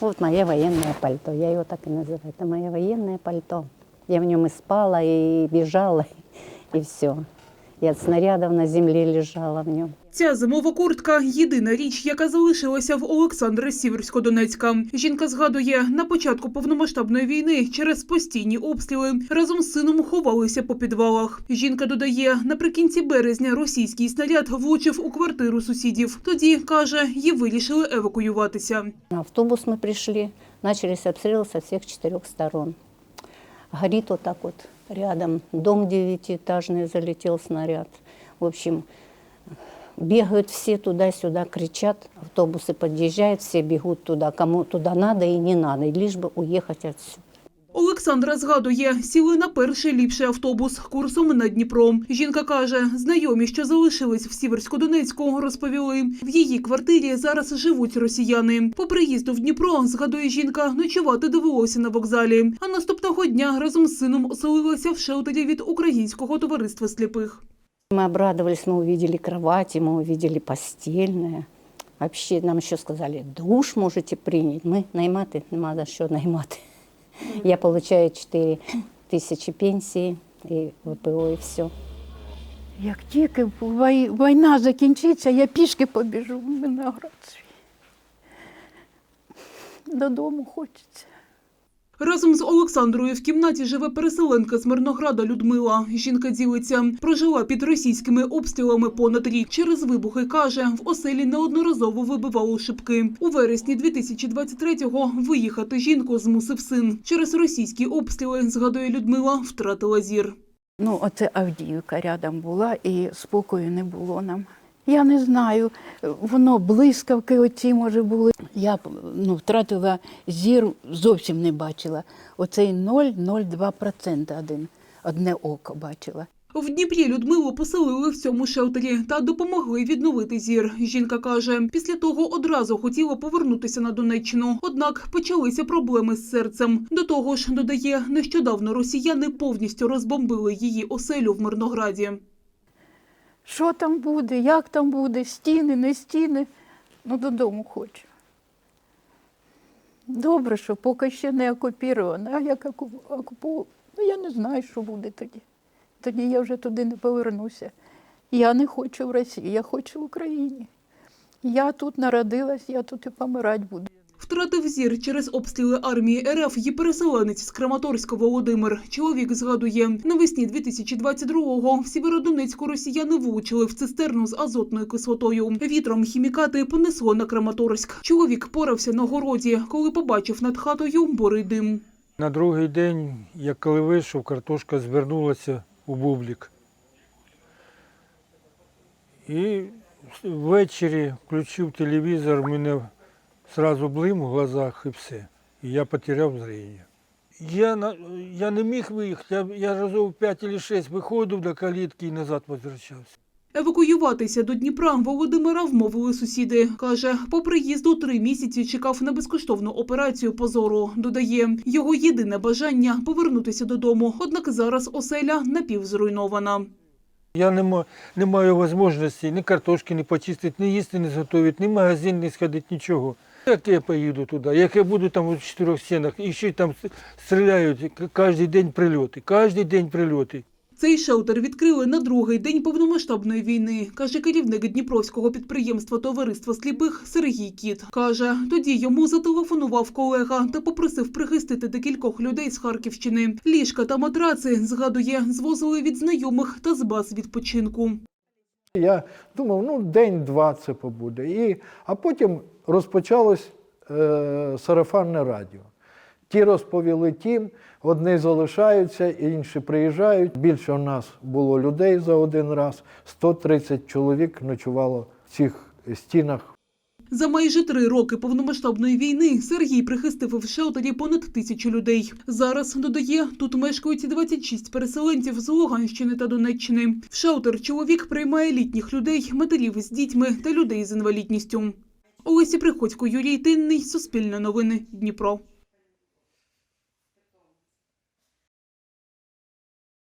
Вот мое военное пальто, я его так и называю. Это мое военное пальто. Я в нем и спала, и бежала, и все И от снарядов на земле лежала в нем. Ця зимова куртка єдина річ, яка залишилася в Олександра Сіверсько-Донецька. Жінка згадує, на початку повномасштабної війни через постійні обстріли разом з сином ховалися по підвалах. Жінка додає, наприкінці березня російський снаряд влучив у квартиру сусідів. Тоді каже, її вирішили евакуюватися. На автобус мы пришли, начались обстрелы со всех четырех сторон. Горит вот так вот рядом, дом девятиэтажный, залетел снаряд. В общем, бегают все туда-сюда, кричат, автобусы подъезжают, все бегут туда, кому туда надо и не надо, и лишь бы уехать отсюда. Олександра згадує, сіли на перший ліпший автобус курсом на Дніпро. Жінка каже, знайомі, що залишились в Сіверсько-Донецьку, розповіли, в її квартирі зараз живуть росіяни. По приїзду в Дніпро, згадує жінка, ночувати довелося на вокзалі. А наступного дня разом з сином оселилася в шелтері від Українського товариства сліпих. Мы обрадовались, мы увидели кровати, мы увидели постельное. Вообще нам еще сказали, душ можете принять. Мы найматы, нема за що наймати. Я получаю 4 тисячі пенсії і ВПО, і все. Як тільки вой- війна закінчиться, я пішки побіжу в Виноград свій. Додому хочеться. Разом з Олександрою в кімнаті живе переселенка з Мирнограда Людмила. Жінка ділиться. Прожила під російськими обстрілами понад рік. Через вибухи, каже, в оселі неодноразово вибивало шибки. У вересні 2023-го виїхати жінку змусив син. Через російські обстріли, згадує Людмила, втратила зір. Ну, оце Авдіївка рядом була і спокою не було нам. Я не знаю, воно блискавки оці, може, були. Я ну, втратила зір, зовсім не бачила. Оцей 0,02% один, одне око бачила. В Дніпрі Людмилу поселили в цьому шелтері та допомогли відновити зір. Жінка каже, після того одразу хотіла повернутися на Донеччину. Однак почалися проблеми з серцем. До того ж, додає, нещодавно росіяни повністю розбомбили її оселю в Мирнограді. Що там буде, як там буде, стіни, не стіни. Ну, додому хочу. Добре, що поки ще не окупіровано, а як окуповано, ну я не знаю, що буде тоді. Тоді я вже туди не повернуся. Я не хочу в Росії, я хочу в Україні. Я тут народилась, я тут і помирати буду. Втратив зір через обстріли армії РФ і переселенець з Краматорська Володимир. Чоловік згадує, навесні 2022-го в Сєвєродонецьку росіяни влучили в цистерну з азотною кислотою. Вітром хімікати понесло на Краматорськ. Чоловік порався на городі, коли побачив над хатою бурий дим. На другий день, як коли вийшов, картошка звернулася у бублік. І ввечері включив телевізор, мене одразу блим в глазах і все. І я потеряв зріння. Я, на, я не міг виїхати, я, я разів 5 чи 6 виходив до калітки і назад возвращався. Евакуюватися до Дніпра Володимира вмовили сусіди. Каже, по приїзду три місяці чекав на безкоштовну операцію по зору. Додає, його єдине бажання повернутися додому. Однак зараз оселя напівзруйнована. Я не, ма- не маю можливості ні картошки не почистити, ні їсти не зготувати, ні магазин не сходити, нічого. Як я поїду туди, як я буду там у чотирьох стінах, і ще й там стріляють кожен день прильоти, кожен день прильоти. Цей шелтер відкрили на другий день повномасштабної війни, каже керівник Дніпровського підприємства Товариства сліпих Сергій Кіт. Каже, тоді йому зателефонував колега та попросив прихистити декількох людей з Харківщини. Ліжка та матраци, згадує, звозили від знайомих та з баз відпочинку. Я думав, ну день-два це побуде. І, а потім розпочалось е, сарафанне радіо. Ті розповіли тим, одні залишаються, інші приїжджають. Більше у нас було людей за один раз. 130 чоловік ночувало в цих стінах За майже три роки повномасштабної війни Сергій прихистив в шелтері понад тисячу людей. Зараз, додає, тут мешкають 26 переселенців з Луганщини та Донеччини. В шелтер чоловік приймає літніх людей, матерів з дітьми та людей з інвалідністю. Олеся Приходько, Юрій Тинний, Суспільне новини, Дніпро.